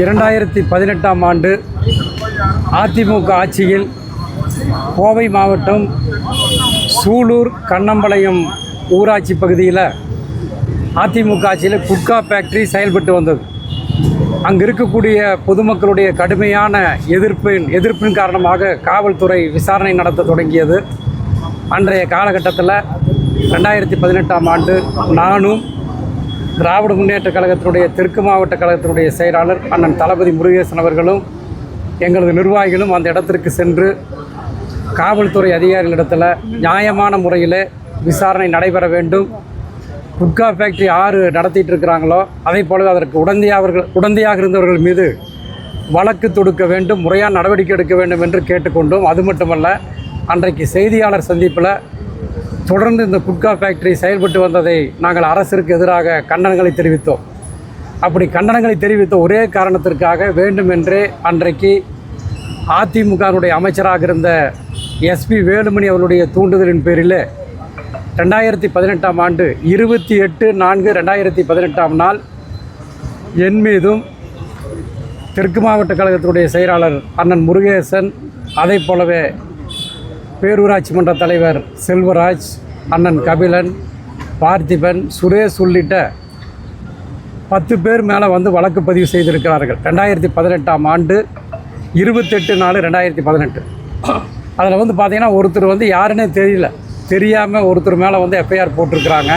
இரண்டாயிரத்தி பதினெட்டாம் ஆண்டு அதிமுக ஆட்சியில் கோவை மாவட்டம் சூலூர் கண்ணம்பாளையம் ஊராட்சி பகுதியில் அதிமுக ஆட்சியில் குட்கா ஃபேக்ட்ரி செயல்பட்டு வந்தது. அங்கு இருக்கக்கூடிய பொதுமக்களுடைய கடுமையான எதிர்ப்பின் எதிர்ப்பின் காரணமாக காவல்துறை விசாரணை நடத்த தொடங்கியது. அன்றைய காலகட்டத்தில் ரெண்டாயிரத்தி பதினெட்டாம் ஆண்டு நானும் திராவிட முன்னேற்றக் கழகத்தினுடைய தெற்கு மாவட்ட கழகத்தினுடைய செயலாளர் அண்ணன் தளபதி முருகேசன் அவர்களும் எங்களது நிர்வாகிகளும் அந்த இடத்திற்கு சென்று காவல்துறை அதிகாரிகளிடத்தில் நியாயமான முறையில் விசாரணை நடைபெற வேண்டும். குட்கா ஃபேக்ட்ரி ஆறு நடத்திட்டு இருக்கிறாங்களோ அதே போலவே அதற்கு உடந்தையாவர்கள் உடந்தையாக இருந்தவர்கள் மீது வழக்கு தொடுக்க வேண்டும் முறையான நடவடிக்கை எடுக்க வேண்டும் என்று கேட்டுக்கொண்டோம். அது மட்டுமல்ல அன்றைக்கு செய்தியாளர் சந்திப்பில் தொடர்ந்து இந்த குட்கா ஃபேக்டரி செயல்பட்டு வந்ததை நாங்கள் அரசிற்கு எதிராக கண்டனங்களை தெரிவித்தோம். அப்படி கண்டனங்களை தெரிவித்த ஒரே காரணத்திற்காக வேண்டுமென்றே அன்றைக்கு அதிமுகனுடைய அமைச்சராக இருந்த எஸ்பி வேலுமணி அவர்களுடைய தூண்டுதலின் பேரில் ரெண்டாயிரத்தி பதினெட்டாம் ஆண்டு இருபத்தி எட்டு நான்கு ரெண்டாயிரத்தி பதினெட்டாம் நாள் என் மீதும் தெற்கு மாவட்ட கழகத்தினுடைய செயலாளர் அண்ணன் முருகேசன் அதை போலவே பேரூராட்சி மன்ற தலைவர் செல்வராஜ் அண்ணன் கபிலன் பார்த்திபன் சுரேஷ் உள்ளிட்ட பத்து பேர் மேலே வந்து வழக்கு பதிவு செய்திருக்கிறார்கள். ரெண்டாயிரத்தி பதினெட்டாம் ஆண்டு இருபத்தெட்டு நாலு ரெண்டாயிரத்தி பதினெட்டு. அதில் வந்து பார்த்திங்கன்னா ஒருத்தர் வந்து யாருன்னே தெரியல. தெரியாமல் ஒருத்தர் மேலே வந்து எஃப்ஐஆர் போட்டிருக்கிறாங்க.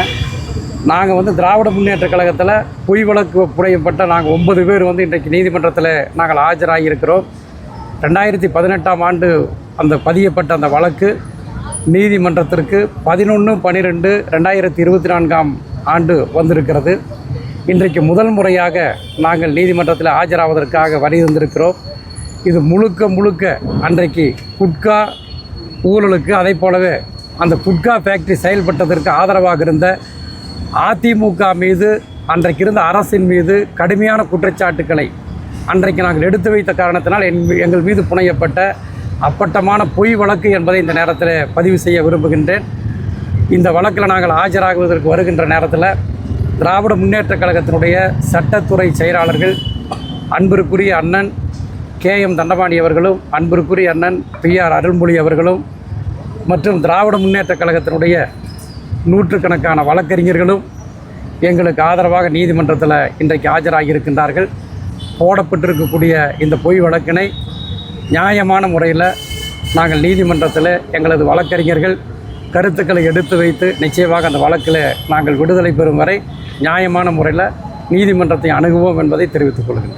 நாங்கள் வந்து திராவிட முன்னேற்ற கழகத்தில் பொய் வழக்கு புனையப்பட்ட நாங்கள் ஒன்பது பேர் வந்து இன்றைக்கு நீதிமன்றத்தில் நாங்கள் ஆஜராகி இருக்கிறோம் ரெண்டாயிரத்தி பதினெட்டாம் ஆண்டு அந்த பதியப்பட்ட அந்த வழக்கு நீதிமன்றத்திற்கு பதினொன்று பன்னிரெண்டு ரெண்டாயிரத்தி இருபத்தி நான்காம் ஆண்டு வந்திருக்கிறது. இன்றைக்கு முதல் முறையாக நாங்கள் நீதிமன்றத்தில் ஆஜராவதற்காக வரி வந்திருக்கிறோம். இது முழுக்க முழுக்க அன்றைக்கு குட்கா ஊழலுக்கு அதை போலவே அந்த குட்கா ஃபேக்ட்ரி செயல்பட்டதற்கு ஆதரவாக இருந்த அதிமுக மீது அன்றைக்கு இருந்த அரசின் மீது கடுமையான குற்றச்சாட்டுக்களை அன்றைக்கு நாங்கள் எடுத்து வைத்த காரணத்தினால் என் எங்கள் மீது புனையப்பட்ட அப்பட்டமான பொய் வழக்கு என்பதை இந்த நேரத்தில் பதிவு செய்ய விரும்புகின்றேன். இந்த வழக்கில் நாங்கள் ஆஜராகுவதற்கு வருகின்ற நேரத்தில் திராவிட முன்னேற்றக் கழகத்தினுடைய சட்டத்துறை செயலாளர்கள் அன்பிற்குரிய அண்ணன் கே எம் தண்டபாணி அவர்களும் அன்பிற்குரிய அண்ணன் பி ஆர் அருள்மொழி அவர்களும் மற்றும் திராவிட முன்னேற்றக் கழகத்தினுடைய நூற்றுக்கணக்கான வழக்கறிஞர்களும் எங்களுக்கு ஆதரவாக நீதிமன்றத்தில் இன்றைக்கு ஆஜராகி இருக்கின்றார்கள் போடப்பட்டிருக்கக்கூடிய இந்த பொய் வழக்கினை நியாயமான முறையில் நாங்கள் நீதிமன்றத்தில் எங்களது வழக்கறிஞர்கள் கருத்துக்களை எடுத்து வைத்து நிச்சயமாக அந்த வழக்கில் நாங்கள் விடுதலை பெறும் வரை நியாயமான முறையில் நீதிமன்றத்தை அணுகுவோம் என்பதை தெரிவித்துக் கொள்கிறேன்.